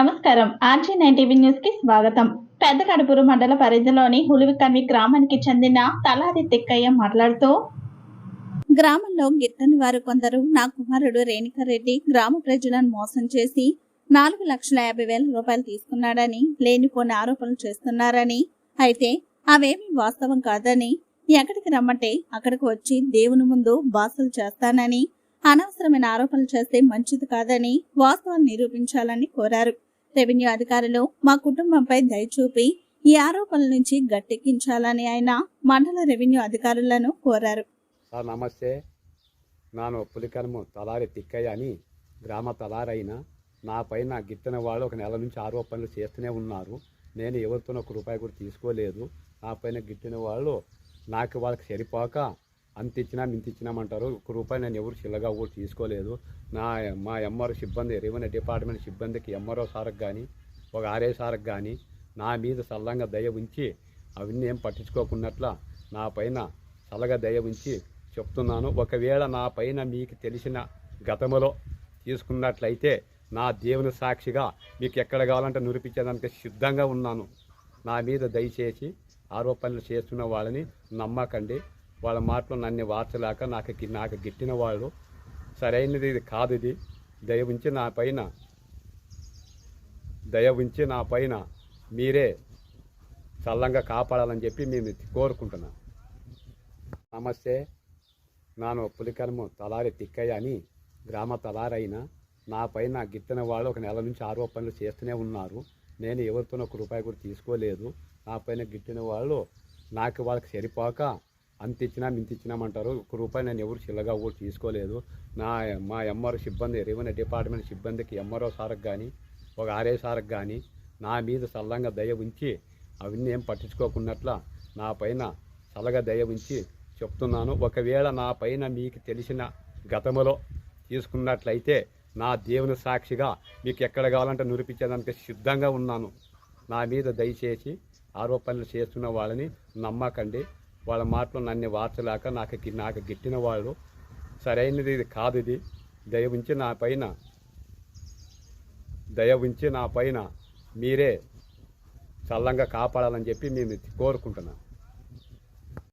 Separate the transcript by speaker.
Speaker 1: నమస్కారం. RG nine TV న్యూస్కి స్వాగతం. పెద్దకడుపురు మండల పరిధిలోని హులివికన్వి గ్రామానికి చెందిన తలాది తిక్కయ్య మాట్లాడుతూ గ్రామంలో గిట్టని వారు కొందరు నా కుమారుడు రేణుకారెడ్డి గ్రామ ప్రజలను మోసం చేసి నాలుగు లక్షల యాభై వేల రూపాయలు తీసుకున్నాడని లేనిపోని ఆరోపణలు చేస్తున్నారని అయితే అవేమీ వాస్తవం కాదని ఎక్కడికి రమ్మంటే అక్కడికి వచ్చి దేవుని ముందు బాసలు చేస్తానని అనవసరమైన ఆరోపణలు చేస్తే మంచిది కాదని వాస్తవాలు నిరూపించాలని కోరారు. రెవెన్యూ అధికారులు మా కుటుంబంపై దయచూపి ఈ ఆరోపణల నుంచి గట్టెక్కించాలని ఆయన మండల రెవెన్యూ అధికారులను కోరారు.
Speaker 2: సార్ నమస్తే. నాను పులికనము తలారి తిక్కయ్య అని గ్రామ తలారైన నా పైన గిట్టిన వాళ్ళు ఒక నెల నుంచి ఆరోపణలు చేస్తూనే ఉన్నారు. నేను ఎవరితోనూ ఒక రూపాయి కూడా తీసుకోలేదు. నా పైన గిట్టిన వాళ్ళు నాకు వాళ్ళకి సరిపోక అంత ఇచ్చినా ఇంత ఇచ్చినామంటారు. ఒక రూపాయి నేను ఎవరు చిల్లగా కూడా తీసుకోలేదు. నా మా ఎంఆర్ఓ సిబ్బంది రెవెన్యూ డిపార్ట్మెంట్ సిబ్బందికి ఎంఆర్ఓ సార్కి కానీ ఒక ఆర్ఏ సార్కి కానీ నా మీద సల్లంగా దయ ఉంచి అవన్నీ ఏం పట్టించుకోకున్నట్ల నా పైన చల్లగా దయ ఉంచి చెప్తున్నాను. ఒకవేళ నా పైన మీకు తెలిసిన గతములో తీసుకున్నట్లయితే నా దేవుని సాక్షిగా మీకు ఎక్కడ కావాలంటే నిరూపించేదానికి సిద్ధంగా ఉన్నాను. నా మీద దయచేసి ఆరోపణలు చేస్తున్న వాళ్ళని నమ్మకండి. వాళ్ళ మాటలు నన్ను వార్చలేక నాకు నాకు గిట్టిన వాళ్ళు. సరైనది ఇది కాదు ఇది. దయ ఉంచి నా పైన దయ ఉంచి నా పైన మీరే చల్లంగా కాపాడాలని చెప్పి మేము కోరుకుంటున్నాం. నమస్తే నాను పులికరము తలారి తిక్కయ్య అని గ్రామ తలారైన నా పైన గిట్టిన వాళ్ళు ఒక నెల నుంచి ఆరోపణలు చేస్తూనే ఉన్నారు. నేను ఎవరితోనూ ఒక రూపాయి కూడా తీసుకోలేదు. నా పైన గిట్టిన వాళ్ళు నాకు వాళ్ళకి సరిపోక అంత ఇచ్చినా ఇంత ఇచ్చినామంటారు ఒక రూపాయి నేను ఎవరు చిల్లగా కూడా తీసుకోలేదు. నా మా ఎంఆర్ఓ సిబ్బంది రెవెన్యూ డిపార్ట్మెంట్ సిబ్బందికి ఎంఆర్ఓ సార్కి కానీ ఒక ఆర్ఏ సార్కి కానీ నా మీద సల్లంగా దయ ఉంచి అవన్నీ ఏం పట్టించుకోకున్నట్ల నా పైన చల్లగా దయ ఉంచి చెప్తున్నాను. ఒకవేళ నా పైన మీకు తెలిసిన గతంలో తీసుకున్నట్లయితే నా దేవుని సాక్షిగా మీకు ఎక్కడ కావాలంటే నిరూపించేదానికి సిద్ధంగా ఉన్నాను. నా మీద దయచేసి ఆరోపణలు చేస్తున్న వాళ్ళని నమ్మకండి. వాళ్ళ మాటలు నన్ను వార్చలేక నాకు నాకు గిట్టిన వాళ్ళు. సరైనది ఇది కాదు ఇది. దయ ఉంచి నా పైన దయ ఉంచి నా పైన మీరే చల్లంగా కాపాడాలని చెప్పి మేము కోరుకుంటున్నాం.